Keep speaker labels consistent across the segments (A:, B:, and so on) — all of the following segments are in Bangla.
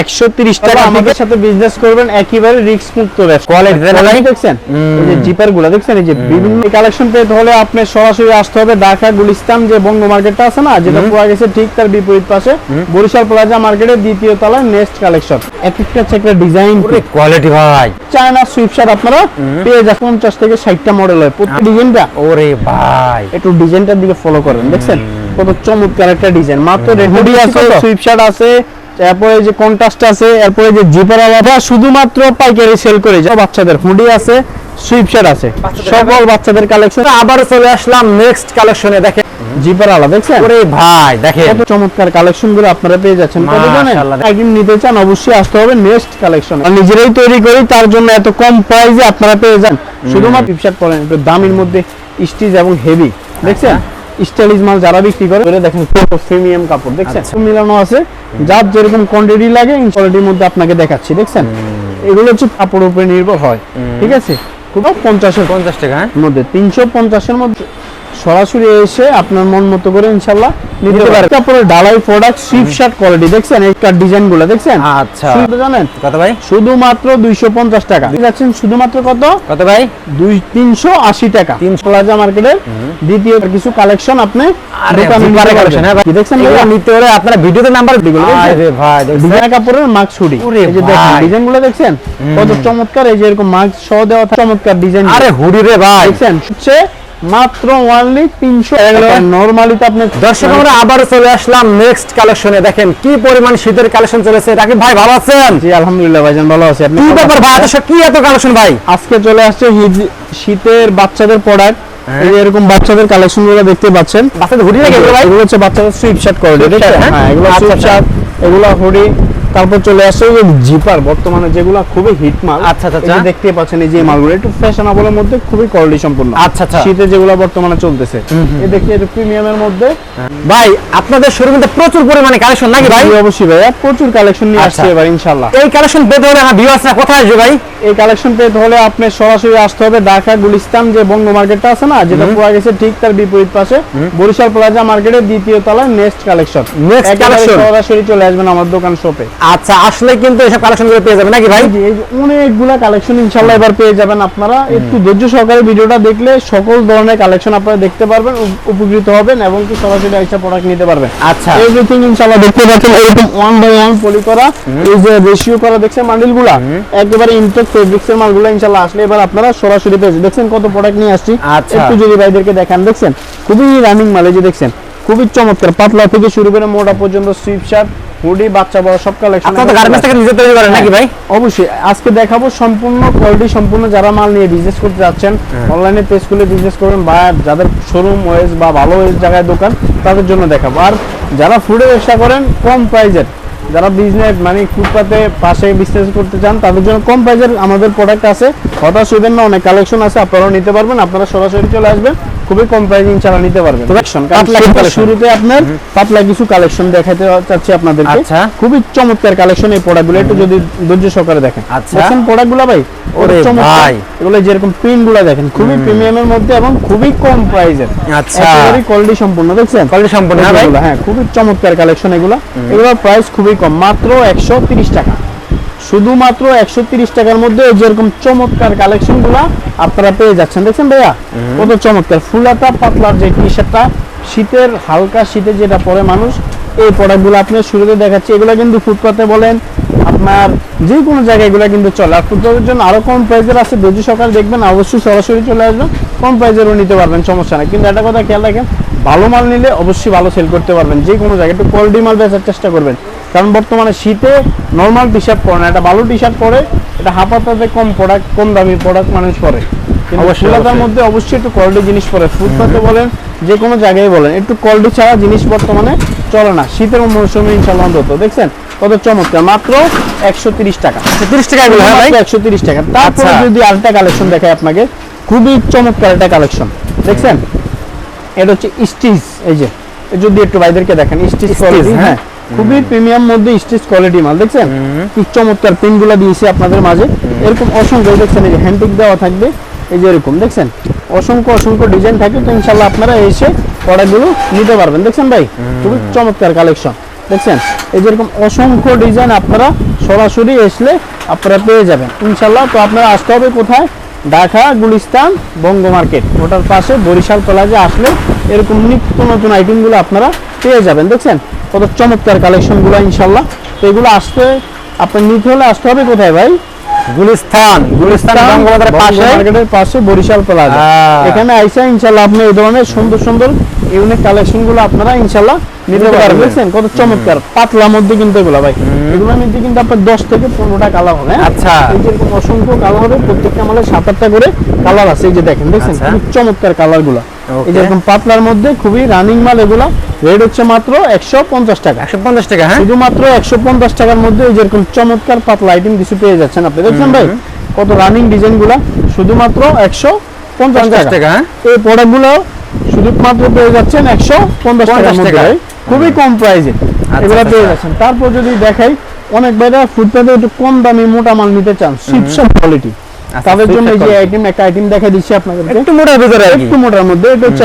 A: একশো তিরিশ টাকা
B: টাকা
A: আমাদের
B: আমাদের সাথে বিজনেস করবেন একেবারে রিস্ক মুক্ত ব্যবসা।
A: Quality দেন
B: দেখছেন? এই যে জিপারগুলা দেখছেন? এই যে বিভিন্ন কালেকশন পেতে হলে আপনি সরাসরি আসতে হবে ঢাকা গুলিস্তান যে বঙ্গ মার্কেটটা আছে না যেটা পাওয়া গেছে ঠিক তার বিপরীত পাশে বরিশাল প্লাজা মার্কেটের দ্বিতীয় তলায় নেক্সট কালেকশন এক একটা হচ্ছে একটা ডিজাইন
A: কোয়ালিটি ভাই।
B: চায়না সুইপশার আপনারা পেয়ে যাবেন থেকে ষাটটা মডেল হয় প্রত্যেক ডিজাইনটা
A: ওরে ভাই।
B: একটু ডিজাইনটার দিকে ফলো করেন দেখছেন? কত চমৎকার একটা ডিজাইন মাত্র হুডি আছে সুইপশার্ট আছে। তারপরে যে কন্ট্রাস্ট আছে এরপরে যে জিপার আলাদা শুধুমাত্র পাইকারি সেল করে যায়। বাচ্চাদের হুডি আছে সুইপশার্ট আছে। সকল বাচ্চাদের কালেকশন
A: আবার চলে আসলাম নেক্সট কালেকশনে দেখেন
B: জিপার আলাদা দেখছেন?
A: ওরে ভাই দেখেন।
B: কত চমৎকার কালেকশনগুলো আপনারা পেয়ে যাচ্ছেন। নিতে চান অবশ্যই আসতে হবে নেক্সট কালেকশন নিজেরাই তৈরি করি তার জন্য এত কম প্রাইসে আপনারা পেয়ে যান। শুধুমাত্র টিপশার্ট পরেন একটু দামির মধ্যে স্টিচ এবং হেভি দেখছেন? স্টাইলিশ মাল যারা বিক্রি করে করে দেখেন পুরো প্রিমিয়াম কাপড় দেখছেন? মিলানো আছে। যার যেরকম কোয়ান্টিটি লাগে কোয়ালিটির মধ্যে আপনাকে দেখাচ্ছি দেখছেন? এগুলো হচ্ছে কাপড় উপরে নির্ভর হয় ঠিক আছে? খুব পঞ্চাশের
A: পঞ্চাশ টাকা হ্যাঁ?
B: মধ্যে তিনশো পঞ্চাশের মধ্যে সরাসরি এসে আপনার মন মতো করে ইনশাল্লাহ নিতে পারে তারপরে ডালাই প্রোডাক্ট সুইফট শার্ট কোয়ালিটি দেখছেন? এই ডিজাইনগুলো দেখছেন?
A: আচ্ছা।
B: শুধু জানেন?
A: কত ভাই?
B: শুধুমাত্র দুইশো পঞ্চাশ টাকা। যাচ্ছেন শুধুমাত্র কত?
A: কত ভাই?
B: দুই তিনশো আশি টাকা। তিনশো প্লাজা মার্কেটের দ্বিতীয় কিছু কালেকশন আপনি দোকানে
A: collection, হ্যাঁ ভাই।
B: দেখছেন
A: এগুলো নিতে হলে আপনারা ভিডিওতে নাম্বার
B: দেখছেন?
A: আরে ভাই দেখছেন?
B: ডিজাইন কাপড়ের মাস্ক এই যে দেখেন
A: ভাই।
B: ডিজাইনগুলো দেখছেন? কত চমৎকার এই যে এরকম মাস্ক সহ দেওয়া চমৎকার ডিজাইন
A: আরে হুডি রে ভাই।
B: দেখছেন? হচ্ছে মাত্র ওয়ানলি তিনশো নর্মালি তো আপনি
A: দর্শক আমরা আবার চলে আসলাম নেক্সট কালেকশনে দেখেন কি পরিমাণ শীতের কালেকশন চলেছে। রাকিব ভাই ভালো আছেন?
B: জি আলহামদুলিল্লাহ ভাইজান ভালো আছি। আপনি
A: কি ব্যাপার ভাই? আচ্ছা কি এত কালেকশন ভাই?
B: আজকে চলে আসছে শীতের বাচ্চাদের প্রোডাক্ট
A: হ্যাঁ।
B: এরকম বাচ্চাদের কালেকশনগুলো দেখতে পাচ্ছেন।
A: বাচ্চাদের হুডি এগুলো ভাই?
B: এগুলো হচ্ছে বাচ্চাদের সুইপ শার্ট করে
A: হ্যাঁ?
B: এগুলো
A: আচ্ছা,
B: সুইপ
A: আচ্ছা।
B: শার্ট এগুলো হুডি তারপর চলে আসছে যে জিপার বর্তমানে যেগুলো খুবই হিট মাল।
A: আচ্ছা, আচ্ছা, আচ্ছা।
B: দেখতে পাচ্ছেন এই যে মালগুলো একটু ফ্যাশনেবলের মধ্যে খুবই কোয়ালিটি সম্পূর্ণ
A: আচ্ছা, আচ্ছা।
B: শীতে যেগুলো বর্তমানে চলতেছে। এই দেখতে এটা প্রিমিয়ামের মধ্যে।
A: ভাই আপনাদের শোরুমে তো প্রচুর পরিমাণে কালেকশন নাকি ভাই?
B: অবশ্যই ভাইয়া প্রচুর কালেকশন নিয়ে
A: আচ্ছা।
B: আসছে এবার ইনশাল্লাহ
A: এই কালেকশন পেতে হলে আমার ভিউয়ার্সরা কোথায় আসবে ভাই?
B: এই কালেকশন পেতে হলে আপনি সরাসরি আসতে হবে ঢাকা গুলিস্তান যে বঙ্গ মার্কেটটা আছে না যেটা পাওয়া গেছে ঠিক তার বিপরীত পাশে বরিশাল প্লাজা মার্কেটের দ্বিতীয় তলায় নেক্সট কালেকশন
A: নেক্সট কালেকশন
B: সরাসরি চলে আসবেন আমার দোকান শপে
A: আচ্ছা আসলে কিন্তু এসব কালেকশনগুলো পেয়ে যাবে নাকি ভাই?
B: অনেকগুলা কালেকশন ইনশাল্লাহ এবার পেয়ে যাবেন আপনারা। একটু ধৈর্য সহকারে ভিডিওটা দেখলে সকল ধরনের কালেকশন আপনারা দেখতে পারবেন উপকৃত হবেন এবং কি সরাসরি একটা প্রোডাক্ট নিতে পারবেন।
A: আচ্ছা।
B: এভরিথিং ইনশাআল্লাহ দেখতে পাচ্ছেন এরকম ওয়ান বাই ওয়ান পলি করা এই যে রেশিও করা দেখছেন বান্ডিলগুলা একেবারে ইনটেক ফেব্রিক্স এর মালগুলো ইনশাআল্লাহ আসলে এবার আপনারা সরাসরি পেয়েছেন দেখছেন কত প্রোডাক্ট নিয়ে আসছি?
A: আচ্ছা।
B: একটু যদি ভাইদেরকে দেখান দেখছেন? খুবই রানিং মাল যে দেখছেন? খুবই চমৎকার পাতলা থেকে শুরু করে মোটা পর্যন্ত সুইপ শার্ট হুডি বাচ্চা বড় সব কালেকশন
A: আপনারা গার্মেন্টস থেকে নিজে তৈরি করেন নাকি ভাই?
B: অবশ্যই। আজকে দেখাবো সম্পূর্ণ কোয়ালিটি সম্পূর্ণ যারা মাল নিয়ে বিজনেস করতে যাচ্ছেন অনলাইনে পেজ খুলে বিজনেস করবেন বা যাদের শোরুম ওয়েজ বা ভালো ওয়েজ জায়গায় দোকান তাদের জন্য দেখাবো। আর যারা ফুডে ব্যবসা করেন কম প্রাইজের যারা বিজনেস মানে ফুটপাতে পাশে বিজনেস করতে চান তাদের জন্য কম প্রাইজের আমাদের প্রোডাক্ট আছে। হতাশ হইবেন না অনেক কালেকশন আছে আপনারাও নিতে পারবেন আপনারা সরাসরি চলে আসবেন। খুবই কম প্রাইজে ইনশাআল্লাহ নিতে পারবেন। শুরুতে আপনার পাতলা কিছু কালেকশন দেখাতে চাচ্ছি আপনাদেরকে।
A: আচ্ছা।
B: খুবই চমৎকার কালেকশন এই প্রোডাক্টগুলো একটু যদি ধৈর্য সহকারে দেখেন।
A: আচ্ছা।
B: প্রোডাক্টগুলো ভাই
A: ওরে ভাই।
B: এগুলো যেরকম দেখেন খুবই প্রিমিয়ামের মধ্যে এবং খুবই কম প্রাইসের
A: আচ্ছা।
B: কোয়ালিটি সম্পূর্ণ দেখছেন?
A: Quality সম্পূর্ণ, হ্যাঁ
B: খুবই চমৎকার কালেকশন এগুলো। এগুলোর প্রাইস খুবই কম মাত্র একশো তিরিশ টাকা। শুধুমাত্র একশো তিরিশ টাকার মধ্যে যেরকম চমৎকার কালেকশনগুলা আপনারা পেয়ে যাচ্ছেন। দেখছেন ভাইয়া? কত চমৎকার। ফুলাটা পাতলার যে টি শার্টটা শীতের হালকা শীতে যেটা পরে মানুষ এই প্রোডাক্টগুলো আপনার শুরুতে দেখাচ্ছি। এগুলো কিন্তু ফুটপাতে বলেন আপনার যে কোনো জায়গায় এগুলো কিন্তু চলে। আর ফুটপাতের জন্য আরও কম প্রাইসের আছে। ধৈর্য সকাল দেখবেন অবশ্যই সরাসরি চলে আসবেন। কম প্রাইসেরও নিতে পারবেন সমস্যা নেই। কিন্তু একটা কথা খেয়াল রাখেন ভালো মাল নিলে অবশ্যই ভালো সেল করতে পারবেন। যে কোনো জায়গায় একটু কোয়ালিটি মাল বেচার চেষ্টা করবেন। কারণ বর্তমানে শীতে নর্মাল টি শার্ট পরে না একটা ভালো টি শার্ট পরে এটা হাফাতাতে কম প্রোডাক্ট কম দামি প্রোডাক্ট মানুষ পরে। কিন্তু
A: অবশ্যই,
B: মধ্যে অবশ্যই একটু কোয়ালিটি জিনিস পরে। ফুটপাতে বলেন যে কোনো জায়গায় বলেন একটু কোয়ালিটি ছাড়া জিনিস বর্তমানে চলে না। শীতের মৌসুমে ইনশাল্লাহ অন্তত। দেখছেন কত চমৎকার। মাত্র একশো তিরিশ টাকা।
A: তিরিশ টাকা হ্যাঁ
B: একশো তিরিশ টাকা। তারপরে
A: আচ্ছা।
B: যদি আরেকটা কালেকশন দেখায় আপনাকে খুবই চমৎকার একটা কালেকশন দেখছেন? এটা হচ্ছে স্টিচ এই যে। যদি একটু ভাইদেরকে দেখেন স্টিচ
A: হ্যাঁ।
B: খুবই প্রিমিয়াম মধ্যে স্টিচ কোয়ালিটি মাল দেখছেন? কি চমৎকার পিনগুলা দিয়েছি আপনাদের মাঝে। এরকম অসংখ্য দেখছেন এই যে হ্যান্ডপিক দেওয়া থাকবে এই যে এরকম দেখছেন? অসংখ্য অসংখ্য ডিজাইন থাকে তো ইনশাল্লাহ আপনারা এসে প্রোডাক্টগুলো নিতে পারবেন। দেখছেন ভাই? খুবই চমৎকার কালেকশন দেখছেন? এই যেরকম অসংখ্য ডিজাইন আপনারা সরাসরি আসলে আপনারা পেয়ে যাবেন। ইনশাল্লাহ তো আপনারা আসতে হবে কোথায়? ঢাকা গুলিস্তান বঙ্গ মার্কেট। ওটার পাশে বরিশাল প্লাজে আসলে এরকম নিত্য নতুন আইটেমগুলো আপনারা পেয়ে যাবেন দেখছেন? কত চমৎকার কালেকশনগুলো ইনশাল্লাহ। তো এগুলো আসতে আপনার নিতে হলে আসতে হবে কোথায় ভাই?
A: গুলিস্তান গুলিস্তান বঙ্গবন্ধুর পাশে।
B: মার্কেটের পাশে বরিশাল প্লাজা। এখানে আইসা ইনশাল্লাহ আপনি এই ধরনের সুন্দর সুন্দর ইউনিক আপনারা নিতে পারবেন। দেখছেন? কত চমৎকার। পাতলার মধ্যে কিন্তু এগুলো ভাই। এগুলোর মধ্যে কিন্তু আপনার দশ থেকে পনেরোটা কালার হবে হ্যাঁ?
A: আচ্ছা।
B: এই যে অসংখ্য কালার হবে প্রত্যেকটা মালে সাত আটটা করে কালার আছে। এই যে দেখেন দেখছেন?
A: আচ্ছা।
B: খুব চমৎকার কালারগুলো। এই যে এরকম পাতলার মধ্যে খুবই রানিং মাল এগুলো রেট হচ্ছে মাত্র একশো পঞ্চাশ টাকা।
A: একশো পঞ্চাশ টাকা হ্যাঁ?
B: শুধুমাত্র একশো পঞ্চাশ টাকার মধ্যে এই যেরকম চমৎকার পাতলা আইটেম কিছু পেয়ে যাচ্ছেন আপনি। দেখছেন ভাই? কত রানিং শুধুমাত্র একশো পঞ্চাশ টাকা।
A: হ্যাঁ?
B: এই শুধুমাত্র পেয়ে যাচ্ছেন একশো পঞ্চাশ। খুবই কম প্রাইসে এগুলো পেয়ে
A: আচ্ছা।
B: যাচ্ছেন। তারপর যদি দেখাই অনেক বাইরে ফুটপাতে একটু কম দামি মোটা মাল নিতে চান। কোয়ালিটি
A: আচ্ছা,
B: তাদের জন্য এই যে আইটেম একটা আইটেম দেখা দিচ্ছি আপনাদেরকে।
A: একটু মোটার ভিতরে
B: একটু মোটার মধ্যে এটা হচ্ছে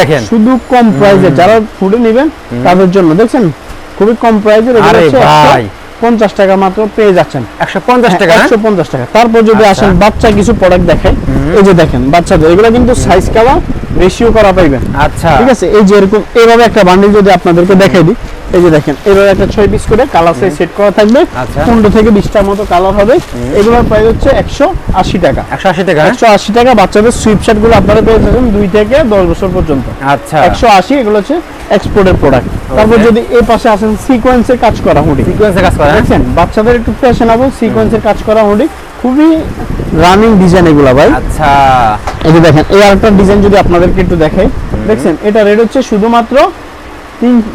A: দেখেন।
B: শুধু কম প্রাইসে যারা ফুডে নেবেন তাদের জন্য। দেখছেন? খুবই কম প্রাইসে
A: আরে ভাই।
B: পঞ্চাশ টাকা মাত্র পেয়ে যাচ্ছেন।
A: একশো পঞ্চাশ টাকা হ্যাঁ?
B: একশো পঞ্চাশ টাকা। তারপর যদি
A: আচ্ছা।
B: আসেন বাচ্চা কিছু প্রোডাক্ট দেখাই। এই যে দেখেন বাচ্চাদের এগুলো কিন্তু সাইজ কাওয়া রেশিও করা পাইবেন।
A: আচ্ছা।
B: ঠিক আছে? এই যে এরকম এইভাবে একটা বান্ডিল যদি আপনাদেরকে দেখাই দিই। এই যে দেখেন এইভাবে একটা ছয় পিস করে কালার সাইজ সেট করা থাকবে।
A: আচ্ছা।
B: পনেরো থেকে বিশটার মতো কালার হবে। এগুলোর প্রাইস হচ্ছে একশো আশি টাকা।
A: একশো আশি টাকা হ্যাঁ?
B: একশো আশি টাকা বাচ্চাদের সুইপশার্টগুলো আপনারা পেয়ে দুই থেকে দশ বছর পর্যন্ত।
A: আচ্ছা।
B: একশো আশি এগুলো হচ্ছে এক্সপোর্টের প্রোডাক্ট তারপর যদি এই পাশে আসেন সিকোয়েন্সের কাজ করা হুডি
A: সিকোয়েন্সে কাজ করে হ্যাঁ?
B: দেখছেন বাচ্চাদের একটু ফ্যাশনেবল সিকোয়েন্সের কাজ করা হুডি খুবই রানিং ডিজাইন এগুলা ভাই।
A: আচ্ছা।
B: এই যে দেখেন এই আরেকটা ডিজাইন যদি আপনাদেরকে একটু দেখাই। দেখছেন এটা রেট হচ্ছে শুধুমাত্র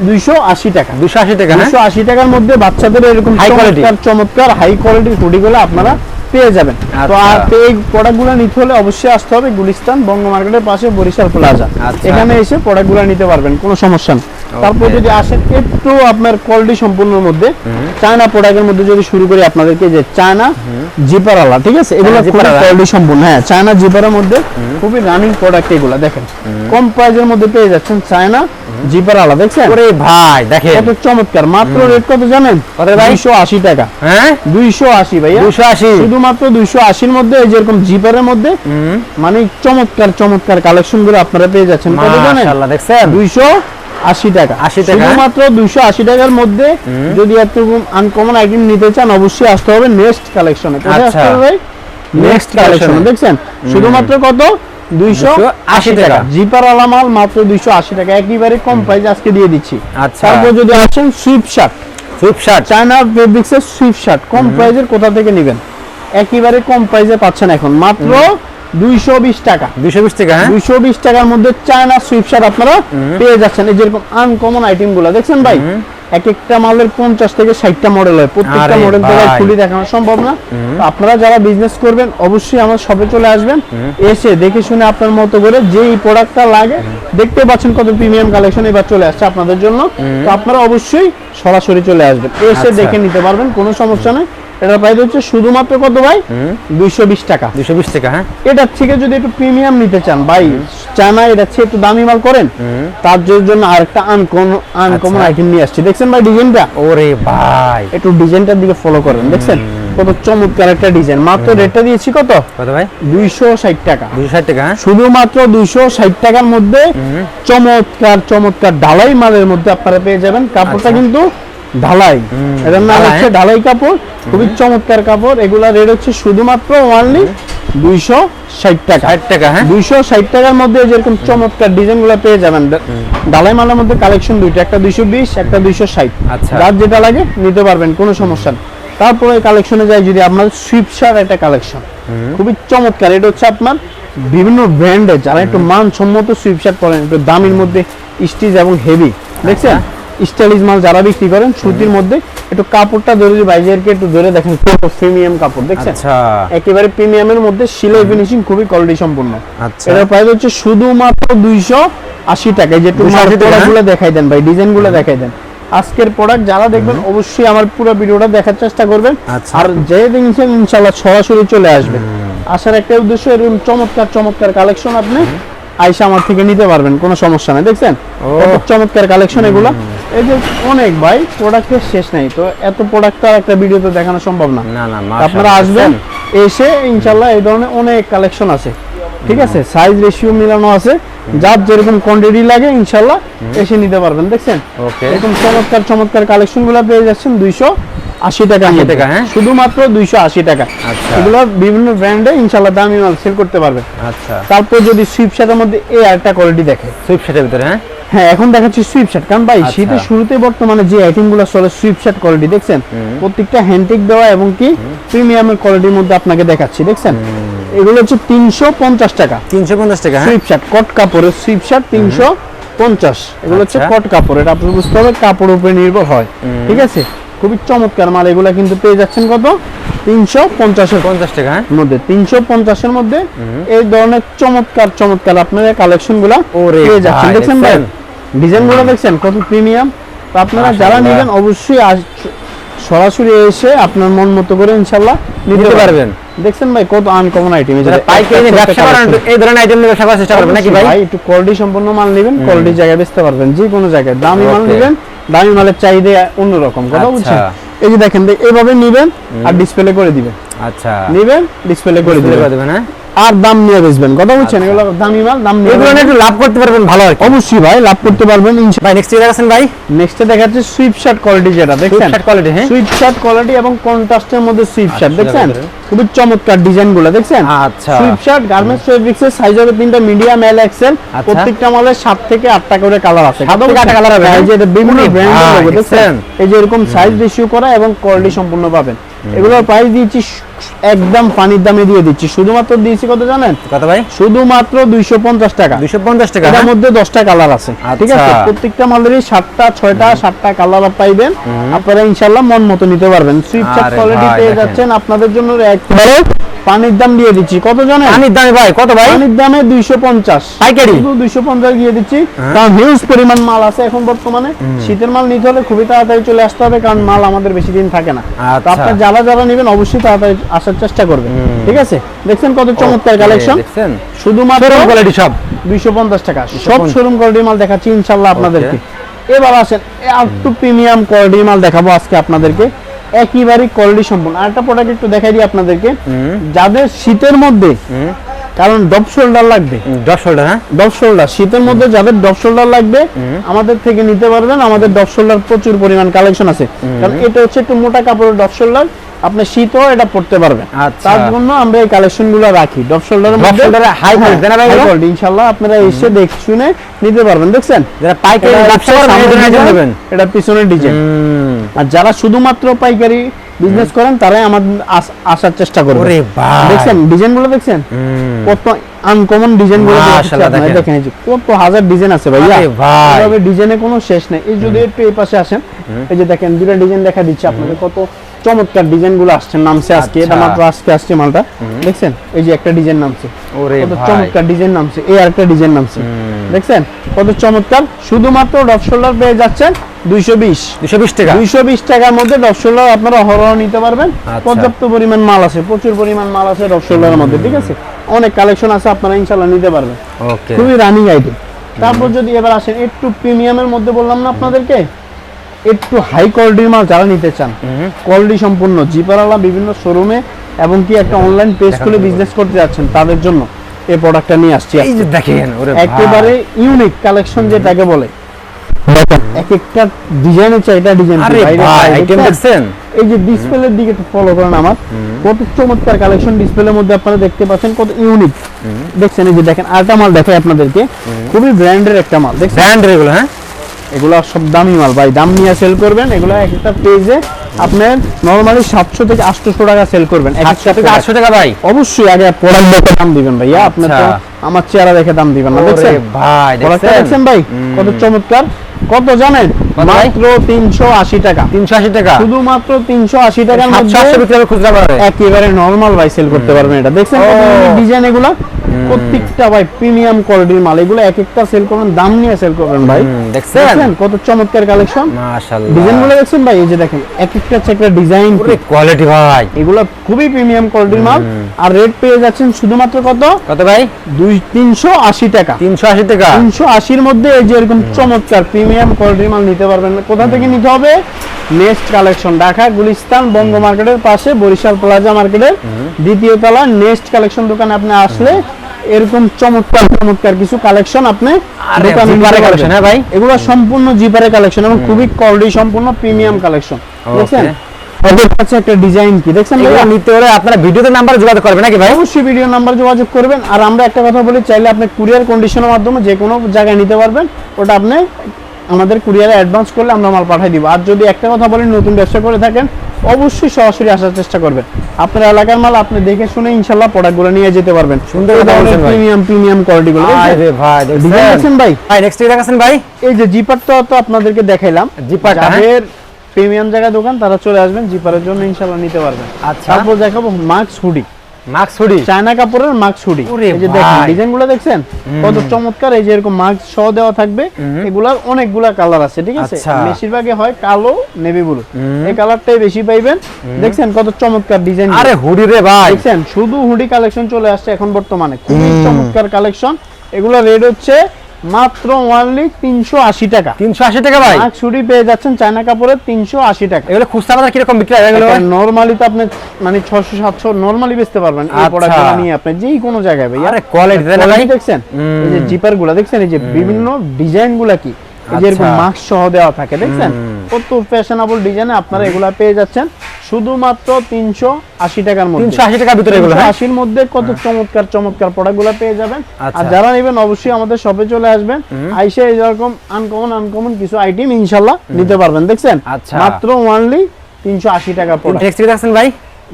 B: দুইশো আশি টাকা
A: দুশো আশি টাকা হ্যাঁ
B: দুশো আশি টাকার মধ্যে বাচ্চাদের এরকম। চমৎকার চমৎকার হাই কোয়ালিটির হুডিগুলো আপনারা পেয়ে যাবেন তো
A: আচ্ছা।
B: আর এই প্রোডাক্টগুলো নিতে হলে অবশ্যই আসতে হবে গুলিস্তান বঙ্গ মার্কেটের পাশে বরিশাল প্লাজা
A: আচ্ছা।
B: এখানে এসে প্রোডাক্টগুলো নিতে পারবেন কোনো সমস্যা নেই তারপর যদি আসেন একটু আপনার কোয়ালিটি সম্পূর্ণর মধ্যে চায়না প্রোডাক্টের মধ্যে যদি শুরু করি আপনাদেরকে যে চায়না জিপারালা ঠিক আছে? এগুলো। কোয়ালিটি সম্পূর্ণ। হ্যাঁ চায়না জিপারের মধ্যে খুবই রানিং প্রোডাক্ট এগুলো দেখেন। কম মধ্যে পেয়ে যাচ্ছেন চায়না জিপারালা দেখছেন?
A: ওরে ভাই দেখেন।
B: কত চমৎকার। মাত্র রেট কত জানেন?
A: কত ভাই?
B: দুইশো আশি টাকা।
A: হ্যাঁ?
B: দুইশো আশি ভাইয়া।
A: দুশো আশি।
B: শুধুমাত্র দুইশো আশির মধ্যে এই যেরকম জিপারের মধ্যে মানে চমৎকার চমৎকার কালেকশনগুলো আপনারা পেয়ে যাচ্ছেন। কত জানেন?
A: মাশাআল্লাহ দেখছেন?
B: দুইশো আশি টাকা।
A: 80 টাকা?
B: শুধুমাত্র দুইশো আশি টাকার মধ্যে যদি এরকম আনকমন আইটেম নিতে চান অবশ্যই আসতে হবে নেক্সট কালেকশনে
A: আচ্ছা।
B: Next collection. দেখছেন? শুধুমাত্র কত? দুইশো আশি
A: 280
B: টাকা। জিপার মাত্র দুইশো আশি টাকা। একেবারে কম প্রাইস আজকে দিয়ে দিচ্ছি।
A: আচ্ছা।
B: তারপর যদি আসেন sweatshirt
A: sweatshirt
B: China ফেব্রিক্সের সুইপ শার্ট কম প্রাইজের কোথা থেকে নেবেন? একেবারে কম প্রাইজে পাচ্ছেন এখন। মাত্র দুইশো বিশ টাকা।
A: দুশো বিশ টাকা হ্যাঁ?
B: দুইশো বিশ টাকার মধ্যে চায়না সুইপ শার্ট আপনারা পেয়ে যাচ্ছেন। এই যেরকম আনকমন আইটেমগুলো দেখছেন ভাই? এক একটা মালের পঞ্চাশ থেকে ষাটটা মডেল হয়। প্রত্যেকটা মডেল তো। খুলে দেখানো সম্ভব না। তো আপনারা যারা বিজনেস করবেন অবশ্যই আমার শপে চলে আসবেন। এসে দেখে শুনে আপনার মতো করে যেই প্রোডাক্টটা লাগে দেখতে পাচ্ছেন কত প্রিমিয়াম কালেকশন এবার চলে আসছে আপনাদের জন্য। তো আপনারা অবশ্যই সরাসরি চলে আসবেন। এসে
A: আচ্ছা।
B: দেখে নিতে পারবেন কোনো সমস্যা নেই। এটার প্রাইস হচ্ছে শুধুমাত্র কত ভাই? দুইশো বিশ টাকা।
A: দুশো বিশ টাকা হ্যাঁ।
B: এটার থেকে যদি একটু প্রিমিয়াম নিতে চান ভাই চায়না এটা চেয়ে একটু দামি মাল করেন তার জন্য আরেকটা আনকমন আনকমন। আইটেম নিয়ে আসছি। দেখছেন ভাই ডিজাইনটা?
A: ওরে ভাই।
B: একটু ডিজাইনটার দিকে ফলো করেন দেখছেন? কত চমৎকার একটা ডিজাইন। মাত্র রেটটা দিয়েছি কত?
A: কত ভাই?
B: দুইশো ষাট টাকা।
A: দুশো ষাট টাকা হ্যাঁ।
B: শুধুমাত্র দুইশো ষাট টাকার মধ্যে চমৎকার চমৎকার ঢালাই মালের মধ্যে আপনারা পেয়ে যাবেন। কাপড়টা
A: আচ্ছা।
B: কিন্তু ঢালাই। এটার নাম হচ্ছে ঢালাই কাপড় খুবই চমৎকার কাপড়। এগুলা রেট হচ্ছে শুধুমাত্র ওনলি দুইশো ষাট টাকা।
A: ষাট টাকা হ্যাঁ?
B: দুইশো ষাট টাকার মধ্যে যেরকম চমৎকার পেয়ে যাবেন। মালের মধ্যে কালেকশন দুইটা একটা দুইশো বিশ একটা দুইশো ষাট।
A: আচ্ছা।
B: যার যেটা লাগে নিতে পারবেন কোনো সমস্যা নেই। তারপরে কালেকশনে যাই যদি আপনার সুইপসার একটা কালেকশন খুবই চমৎকার। এটা হচ্ছে আপনার বিভিন্ন ব্র্যান্ডের যারা একটু মানসম্মত সুইপসার করেন একটু দামের মধ্যে স্টিচ এবং হেভি দেখছেন? স্টাইলিশ মাল যারা বিক্রি করেন সুতির মধ্যে একটু কাপড়টা ধরে যদি বাইজারকে একটু ধরে দেখেন কত প্রিমিয়াম কাপড় দেখছেন?
A: আচ্ছা।
B: একেবারে প্রিমিয়ামের মধ্যে সিলাই ফিনিশিং খুবই কোয়ালিটি সম্পূর্ণ
A: আচ্ছা।
B: এটার প্রাইস হচ্ছে শুধুমাত্র দুইশো আশি টাকা। যে
A: 280 টাকা?
B: প্রোডাক্টগুলো দেখাই দেন ভাই ডিজাইনগুলো দেখাই দেন। আজকের প্রোডাক্ট যারা দেখবেন অবশ্যই আমার পুরো ভিডিওটা দেখার চেষ্টা করবেন।
A: আচ্ছা।
B: আর যে দিনছেন ইনশাল্লাহ সরাসরি চলে আসবেন আসার একটা উদ্দেশ্য এরকম চমৎকার চমৎকার কালেকশন আপনি আইসা আমার থেকে নিতে পারবেন কোনো সমস্যা নাই দেখছেন?
A: ও।
B: চমৎকার কালেকশন এগুলো। এই যে অনেক ভাই প্রোডাক্টের শেষ নাই তো এত প্রোডাক্ট আর একটা ভিডিওতে দেখানো সম্ভব না।
A: না না
B: আপনারা আসবেন এসে ইনশাল্লাহ এই ধরনের অনেক কালেকশন আছে। ঠিক আছে? সাইজ রেশিও মিলানো আছে। যার যেরকম কোয়ান্টিটি লাগে ইনশাল্লাহ এসে নিতে পারবেন দেখছেন? এরকম চমৎকার চমৎকার কালেকশনগুলো পেয়ে যাচ্ছেন দুইশো আশি টাকা
A: 80 টাকা, হ্যাঁ?
B: শুধুমাত্র দুইশো আশি টাকা।
A: আচ্ছা।
B: এগুলো বিভিন্ন ব্র্যান্ডে ইনশাল্লাহ দামি মাল সেল করতে পারবে
A: আচ্ছা।
B: তারপর যদি সুইপশাটের মধ্যে এই একটা কোয়ালিটি দেখে।
A: সুইপশাটের ভিতরে হ্যাঁ?
B: হ্যাঁ এখন দেখাচ্ছি সুইপশাট কারণ ভাই
A: আচ্ছা।
B: শীতের শুরুতে বর্তমানে যে চলে সুইপশাট কোয়ালিটি দেখছেন? প্রত্যেকটা হ্যান্ডটেক দেওয়া এবং কি প্রিমিয়ামের কোয়ালিটির মধ্যে আপনাকে দেখাচ্ছি দেখছেন? এগুলো হচ্ছে তিনশো পঞ্চাশ টাকা।
A: তিনশো পঞ্চাশ টাকা হ্যাঁ?
B: সুইপশাট কট কাপড়ের সুইপশাট তিনশো পঞ্চাশ। এগুলো হচ্ছে
A: আচ্ছা।
B: কট কাপড় এটা আপনি বুঝতে হবে কাপড়ের উপরে নির্ভর হয়। ঠিক আছে? খুবই চমৎকার মাল এগুলা কিন্তু পেয়ে যাচ্ছেন কত? তিনশো পঞ্চাশের
A: পঞ্চাশ টাকা হ্যাঁ?
B: মধ্যে তিনশো পঞ্চাশের মধ্যে এই ধরনের চমৎকার চমৎকার আপনাদের কালেকশনগুলা
A: ওরে
B: পেয়ে যাচ্ছেন। দেখছেন ভাই?
A: দেখছেন?
B: ডিজাইনগুলো দেখছেন কত প্রিমিয়াম? তো আপনারা যারা নেবেন অবশ্যই সরাসরি এসে আপনার মন মতো করে ইনশাল্লাহ নিতে পারবেন। দেখছেন ভাই কত আনকমন আইটেম
A: পাইকারি ব্যবসা করেন এই ধরনের আইটেম নিয়ে ব্যবসা করার চেষ্টা করবেন নাকি ভাই?
B: ভাই একটু কোয়ালিটি সম্পন্ন মাল নেবেন কোয়ালিটি জায়গায় বেচতে পারবেন যে কোনো জায়গায়। দামি মাল নেবেন দামি মালের চাহিদা অন্যরকম কথা
A: আচ্ছা।
B: বুঝছেন? এই যে দেখেন দেখ- এইভাবে নিবেন আর ডিসপ্লে করে দিবেন।
A: আচ্ছা।
B: নিবেন ডিসপ্লে করে দেবেন
A: হ্যাঁ?
B: আর দাম নিয়ে বেচবেন। কথা বুঝছেন এগুলো দামি মাল দাম নিয়ে
A: ধরনের একটু লাভ করতে পারবেন ভালো হয়
B: অবশ্যই ভাই লাভ করতে পারবেন।
A: ভাই নেক্সট আছেন ভাই।
B: নেক্সটে দেখাচ্ছে সুইপ শার্ট কোয়ালিটি যেটা দেখছেন?
A: সুইপশাট কোয়ালিটি হ্যাঁ।
B: সুইপ শার্ট কোয়ালিটি এবং কন্ট্রাস্টের মধ্যে সুইপ শার্ট
A: আচ্ছা,
B: দেখছেন?
A: দেখেন।
B: খুবই চমৎকার ডিজাইনগুলো দেখছেন?
A: আচ্ছা।
B: সুইপ শার্ট গার্মেন্টস ফেব্রিক্স এর সাইজ হবে তিনটা মিডিয়াম এল এক্সেল
A: আচ্ছা।
B: প্রত্যেকটা মালের সাত থেকে আটটা করে কালার আছে।
A: সাত থেকে আটটা colour হবে,
B: হ্যাঁ, এই যে এটা বিভিন্ন
A: ওরে
B: ব্র্যান্ডের দেখছেন? এই যে এরকম সাইজ রেশিও করা এবং কোয়ালিটি সম্পূর্ণ পাবেন। এগুলোর প্রাইস দিয়েছি একদম পানির দামে দিয়ে দিচ্ছি। শুধুমাত্র দিয়েছি কত জানেন?
A: কত ভাই?
B: শুধুমাত্র দুইশো পঞ্চাশ টাকা।
A: দুইশো পঞ্চাশ টাকা
B: এটার
A: হ্যাঁ?
B: মধ্যে দশটা কালার আছে ঠিক আছে?
A: আচ্ছা।
B: প্রত্যেকটা মালেরই সাতটা ছয়টা সাতটা কালার পাইবেন। আপনারা ইনশাল্লাহ মন মতো নিতে পারবেন। সুইপ
A: চাপ
B: কোয়ালিটি পেয়ে যাচ্ছেন। আপনাদের জন্য একবারে পানির দাম দিয়ে দিচ্ছি। কত জানেন?
A: পানির দামে ভাই কত ভাই?
B: পানির দামে দুইশো পঞ্চাশ।
A: পাইকারি?
B: শুধু দুইশো পঞ্চাশ দিয়ে দিচ্ছি। কারণ হিউজ পরিমাণ মাল আছে এখন বর্তমানে। শীতের মাল নিতে হলে খুবই তাড়াতাড়ি চলে আসতে হবে কারণ মাল আমাদের বেশি দিন থাকে না। তো
A: আচ্ছা।
B: আপনার যারা যারা নেবেন অবশ্যই তাড়াতাড়ি আসার চেষ্টা করবেন। ঠিক আছে? দেখছেন কত চমৎকার কালেকশন শুধুমাত্র
A: কোয়ালিটি সব।
B: দুইশো পঞ্চাশ টাকা। সব শোরুম কোয়ালিটি মাল দেখাচ্ছি ইনশাল্লাহ আপনাদেরকে। এবার আসেন একটু প্রিমিয়াম কোয়ালিটির মাল দেখাবো আজকে আপনাদেরকে। একইবারই কোয়ালিটি সম্পূর্ণ। আরেকটা প্রোডাক্ট একটু দেখাই দিই আপনাদেরকে। যাদের শীতের মধ্যে কারণ ডপ শোল্ডার লাগবে।
A: ডব শোল্ডার হ্যাঁ।
B: ডপ শোল্ডার শীতের মধ্যে যাদের ডপ শোল্ডার লাগবে আমাদের থেকে নিতে পারবেন। আমাদের ডপ শোল্ডার প্রচুর পরিমাণ কালেকশন আছে। কারণ এটা হচ্ছে একটু মোটা কাপড়ের ডপ শোল্ডার আপনি শীতও এটা পড়তে পারবেন।
A: আচ্ছা।
B: তার জন্য আমরা এই কালেকশনগুলো রাখি ডপ শোল্ডারের মধ্যে
A: high quality, না ভাই
B: high ইনশাআল্লাহ আপনারা এসে দেখে শুনে নিতে পারবেন দেখছেন?
A: যারা পাইকারি ব্যবসা নেবেন
B: এটা পিছনের ডিজাইন আর যারা শুধুমাত্র পাইকারি বিজনেস করেন তারাই আমাদের আসার চেষ্টা করবে।
A: ওরে ভাই।
B: দেখছেন? ডিজাইনগুলো দেখছেন কত আনকমন ডিজাইনগুলো
A: মাশাআল্লাহ, দেখেন।
B: এই কত হাজার ডিজাইন আছে ভাইয়া।
A: আরে ভাই।
B: এভাবে ডিজাইনে কোনো শেষ নেই। এই যদি একটু এই পাশে আসেন এই যে দেখেন দুটো ডিজাইন দেখা দিচ্ছে আপনাদের কত চমৎকার ডিজাইনগুলো আসছে নামছে আজকে। এটা
A: আচ্ছা।
B: মাত্র আজকে আসছে মালটা। দেখছেন? এই যে একটা ডিজাইন নামছে। কত। চমৎকার ডিজাইন নামছে। এই আরেকটা ডিজাইন নামছে। দেখছেন? কত চমৎকার। শুধুমাত্র ডপ শোল্ডার পেয়ে যাচ্ছেন দুইশো বিশ।
A: দুশো বিশ টাকা।
B: দুইশো বিশ টাকার মধ্যে ডপ শোল্ডার আপনারা অহরহ নিতে পারবেন।
A: আচ্ছা।
B: পর্যাপ্ত পরিমাণ মাল আছে। প্রচুর পরিমাণ মাল আছে ডপ শোল্ডারের মধ্যে ঠিক আছে? অনেক কালেকশন আছে আপনারা ইনশাল্লাহ নিতে পারবেন।
A: ওকে।
B: খুবই রানিং আইটেম তারপর যদি এবার আসেন একটু প্রিমিয়ামের মধ্যে বললাম না আপনাদেরকে? একটু হাই কোয়ালিটির মাল যারা নিতে চান কোয়ালিটি সম্পূর্ণ জিপারালা বিভিন্ন শোরুমে এবং কি একটা অনলাইন পেজ খুলে বিজনেস করতে যাচ্ছেন তাদের জন্য এই প্রোডাক্টটা নিয়ে আসছি
A: এই যে দেখেন।
B: একেবারে ইউনিক কালেকশন যেটাকে বলে। এক একটা ডিজাইনের চাইটা ডিজাইন
A: আরে ভাই আইটেম দেখছেন?
B: এই যে ডিসপ্লের দিকে ফলো করেন আমার। কত চমৎকার কালেকশন ডিসপ্লের মধ্যে আপনারা দেখতে পাচ্ছেন কত ইউনিক দেখছেন এই যে দেখেন আরেকটা মাল দেখাই আপনাদেরকে। খুবই ব্র্যান্ডের একটা মাল দেখছেন?
A: ব্র্যান্ডের এগুলো হ্যাঁ?
B: এগুলো সব দামি মাল। ভাই দাম নিয়ে সেল করবেন এগুলো এক একটা পেজে আপনার নরমালি সাতশো থেকে আটশোশো টাকা সেল করবেন। একশো
A: থেকে। আটশো টাকা ভাই?
B: অবশ্যই আগে প্রোডাক্ট দেখে দাম দিবেন ভাইয়া। আপনার তো
A: আচ্ছা।
B: আমার চেহারা দেখে দাম দিবেন না দেখছেন?
A: ভাই দেখছেন?
B: ভাই? কত চমৎকার। কত জানেন?
A: ভাই?
B: মাত্র তিনশো আশি টাকা।
A: তিনশো আশি টাকা।
B: শুধুমাত্র তিনশো আশি টাকার মধ্যে
A: আটশো বিক্রি খুচরা বাজারে
B: একেবারে নরমাল ভাই সেল করতে পারবেন এটা। দেখছেন ডিজাইন এগুলা? প্রত্যেকটা ভাই প্রিমিয়াম কোয়ালিটির মাল। এগুলো এক একটা সেল করবেন দাম নিয়ে সেল করবেন ভাই।
A: দেখছেন?
B: কত চমৎকার কালেকশন
A: মাশাআল্লাহ।
B: ডিজাইনগুলো দেখছেন ভাই? এই যে দেখেন এক একটা ডিজাইন
A: কোয়ালিটি ভাই।
B: এগুলো খুবই প্রিমিয়াম কোয়ালিটির মাল। আর রেট পেয়ে যাচ্ছেন শুধুমাত্র কত?
A: কত ভাই?
B: দুই তিনশো আশি টাকা।
A: 380 টাকা।
B: তিনশো আশির মধ্যে এই যে এরকম চমৎকার প্রিমিয়াম কোয়ালিটির মাল নিতে পারবেন কোথা থেকে নিতে হবে? নেক্সট কালেকশন ঢাকা গুলিস্তান বঙ্গ মার্কেটের পাশে বরিশাল প্লাজা মার্কেটের দ্বিতীয় তলা নেক্সট কালেকশন দোকানে আপনি আসলে এরকম চমৎকার চমৎকার কিছু কালেকশন আপনি নিতে
A: হ্যাঁ ভাই?
B: এগুলো সম্পূর্ণ জিপারে কালেকশন এবং খুবই কোয়ালিটি সম্পূর্ণ প্রিমিয়াম কালেকশন। দেখছেন? ওদের একটা ডিজাইন কি? দেখছেন
A: নিতে হলে আপনারা ভিডিওতে নাম্বারে যোগাযোগ করবেন নাকি ভাই?
B: অবশ্যই ভিডিও নাম্বার যোগাযোগ করবেন। আর আমরা একটা কথা বলি চাইলে আপনি কুরিয়ার কন্ডিশনের মাধ্যমে যে কোনো জায়গায় নিতে পারবেন। ওটা আপনি আমাদের কুরিয়ারে অ্যাডভান্স করলে আমরা মাল পাঠিয়ে দিব। আর যদি একটা কথা বলেন নতুন ব্যবসা করে থাকেন অবশ্যই সরাসরি আসার চেষ্টা করবেন। আপনার এলাকার মাল আপনি দেখে শুনে ইনশাল্লাহ প্রোডাক্টগুলো নিয়ে যেতে পারবেন।
A: সুন্দর
B: প্রিমিয়াম প্রিমিয়াম কোয়ালিটি গুলো
A: আরে ভাই
B: ডিজাইন আছেন ভাই?
A: ভাই নেক্সট দেখাছেন ভাই।
B: এই যে জিপারটা তো আপনাদেরকে দেখাইলাম।
A: জিপার হ্যাঁ?
B: যাদের প্রিমিয়াম জায়গা দোকান তারা চলে আসবেন জিপারের জন্য ইনশাল্লাহ নিতে পারবেন।
A: আচ্ছা।
B: তারপর দেখাবো মাস্ক হুডি
A: মাক্স
B: চায়না কাপড়ের মাস্ক এই যে দেখেন
A: ভাই।
B: দেখছেন? কত চমৎকার এই যে এরকম মাস্ক সহ দেওয়া থাকবে। এগুলার অনেকগুলা কালার আছে ঠিক আছে?
A: আচ্ছা।
B: বেশিরভাগই হয় কালো নেভি ব্লু এই কালারটাই বেশি পাইবেন। দেখছেন কত চমৎকার ডিজাইন
A: আরে হুডি রে ভাই।
B: দেখছেন? শুধু হুডি কালেকশন চলে আসছে এখন বর্তমানে। খুবই চমৎকার কালেকশন এগুলো রেড হচ্ছে মাত্র ওয়ানলি তিনশো আশি টাকা।
A: 380 টাকা ভাই?
B: মাস্ক হুডি পেয়ে যাচ্ছেন চায়না কাপড়ের তিনশো আশি টাকা।
A: এগুলো খুচরা বাজার কীরকম বিক্রি হয় এগুলো?
B: নরমালি তো আপনি মানে ছশো সাতশো নরমালি বেচতে পারবেন। এই
A: আচ্ছা।
B: প্রোডাক্টগুলো নিয়ে আপনি যেই কোনো জায়গায় ভাই।
A: আরে কোয়ালিটি ভাই?
B: দেখছেন? এই যে জিপারগুলা দেখছেন? এই যে বিভিন্ন ডিজাইনগুলা কি? এই যে এরকম
A: আচ্ছা।
B: মাস্ক সহ দেওয়া থাকে দেখছেন? কত ফ্যাশনেবল ডিজাইনে আপনারা এগুলা পেয়ে যাচ্ছেন। শুধুমাত্র তিনশো আশি টাকার মধ্যে।
A: 380 টাকার ভিতরে হ্যাঁ?
B: আশির মধ্যে কত চমৎকার চমৎকার প্রোডাক্ট পেয়ে যাবেন। আর
A: আচ্ছা।
B: যারা নেবেন অবশ্যই আমাদের শপে চলে আসবেন। আইসে এরকম আনকমন আনকমন কিছু আইটেম ইনশাল্লাহ নিতে পারবেন দেখছেন?
A: আচ্ছা।
B: মাত্র ওয়ানলি তিনশো আশি টাকা প্রোডাক্ট
A: ভাই?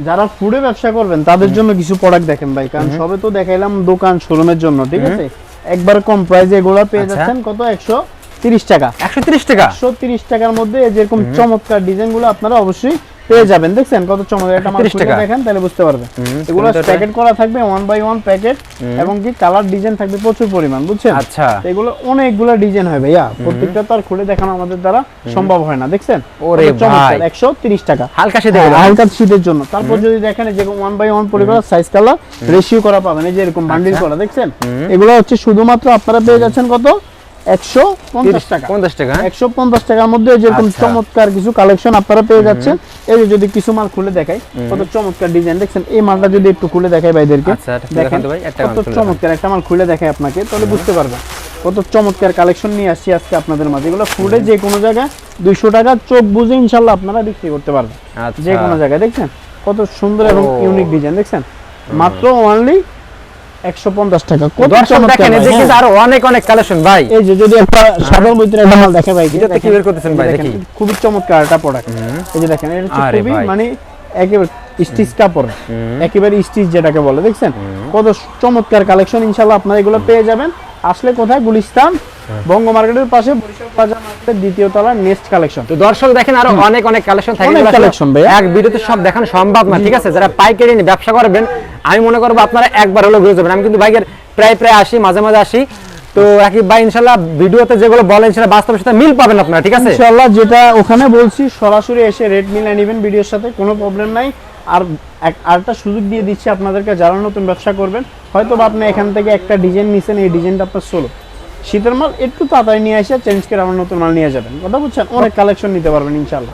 B: যারা ফুডে ব্যবসা করবেন তাদের জন্য কিছু প্রোডাক্ট দেখেন ভাই কারণ সবে তো দেখাইলাম দোকান শোরুমের জন্য ঠিক আছে? একবার কম প্রাইসে এগুলো পেয়ে
A: আচ্ছা।
B: যাচ্ছেন কত? একশো তিরিশ টাকা।
A: 130 টাকা?
B: একশো তিরিশ টাকার মধ্যে যেরকম চমৎকার ডিজাইনগুলো আপনারা অবশ্যই পেয়ে যাবেন। দেখছেন কত চমৎকার একটা
A: 130
B: খুলে
A: টাকা।
B: দেখেন তাহলে বুঝতে পারবেন। এগুলো প্যাকেট করা থাকবে ওয়ান বাই ওয়ান প্যাকেট এবং কি কালার ডিজাইন থাকবে প্রচুর পরিমাণ বুঝছেন?
A: আচ্ছা।
B: এগুলো অনেকগুলো ডিজাইন হয় ভাইয়া। প্রত্যেকটা তো আর খুলে দেখানো আমাদের দ্বারা সম্ভব হয় না দেখছেন?
A: ওরে ভাই।
B: একশো তিরিশ টাকা।
A: হালকা শীতে
B: হ্যাঁ, হালকা শীতের জন্য। তারপর যদি দেখেন যে ওয়ান বাই ওয়ান পরিবার সাইজ কালার রেশিও করা পাবেন। এই যে এরকম বান্ডিল
A: আচ্ছা।
B: করা দেখছেন? এগুলো হচ্ছে শুধুমাত্র আপনারা পেয়ে যাচ্ছেন কত? একশো পঞ্চাশ টাকা।
A: 50 টাকা হ্যাঁ?
B: একশো পঞ্চাশ টাকার মধ্যে যেরকম
A: আচ্ছা।
B: চমৎকার কিছু কালেকশন আপনারা পেয়ে যাচ্ছেন। এই যে যদি কিছু মাল খুলে দেখাই কত চমৎকার ডিজাইন। দেখছেন এই মালটা যদি একটু খুলে দেখাই ভাইদেরকে
A: আচ্ছা, এটা খুলে
B: দেখেন
A: দেখান তো ভাই, একটা মাল
B: কত চমৎকার একটা মাল খুলে দেখাই আপনাকে তাহলে বুঝতে পারবেন কত চমৎকার কালেকশন নিয়ে আসছি আজকে আপনাদের মাঝে। এগুলো ফুডে যে কোনো জায়গায় দুইশো টাকা চোখ বুঝে ইনশাল্লাহ আপনারা বিক্রি করতে পারবেন।
A: আচ্ছা।
B: যে কোনো জায়গায় দেখছেন? কত সুন্দর এবং ইউনিক ডিজাইন দেখছেন? মাত্র অনলি একশো পঞ্চাশ টাকা। কত
A: দেখেন এই যে
B: ভাই,
A: কিন্তু
B: হ্যাঁ।
A: আরও অনেক অনেক কালেকশন ভাই।
B: এই যে যদি একটা সাদার ভিতরে একটা মাল দেখে ভাই
A: এটাতে কি বের করতেছেন ভাই, দেখি।
B: খুবই চমৎকার একটা প্রোডাক্ট এই যে দেখেন এটা খুবই মানে একেবারে স্টিচ কাপড়। একেবারে স্টিচ যেটাকে বলে দেখছেন? কত চমৎকার কালেকশন ইনশাআল্লাহ আপনারা এগুলো পেয়ে যাবেন। আসলে কোথায়? গুলিস্তান বঙ্গ মার্কেটের পাশে বরিশাল প্লাজা মার্কেটের দ্বিতীয় তলা নেক্সট কালেকশন
A: তো দর্শক দেখেন আরও অনেক অনেক কালেকশন থাকে।
B: অনেক collection ভাইয়া।
A: এক ভিডিওতে সব দেখানো সম্ভব না ঠিক আছে? যারা পাইকারি নিয়ে ব্যবসা করবেন আমি মনে করব আপনারা একবার হলেও ঘুরে যাবেন। আমি কিন্তু বাইকের প্রায় প্রায় আসি মাঝে মাঝে আসি। তো একই ভাই ইনশাল্লাহ ভিডিওতে যেগুলো বলেন সেটা বাস্তবের সাথে মিল পাবেন আপনারা ঠিক আছে?
B: ইনশাআল্লাহ যেটা ওখানে বলছি সরাসরি এসে রেট মিলে নেবেন ভিডিওর সাথে কোনো প্রবলেম নাই। আর এক- আরেকটা সুযোগ দিয়ে দিচ্ছি আপনাদেরকে, যারা নতুন ব্যবসা করবেন হয়তো বা আপনি এখান থেকে একটা ডিজাইন নিছেন, এই ডিজাইনটা আপনার সোলো শীতের মাল একটু তাড়াতাড়ি নিয়ে এসে চেঞ্জ করে আমার নতুন মাল নিয়ে যাবেন। কথা বুঝছেন অনেক কালেকশন নিতে পারবেন ইনশাল্লাহ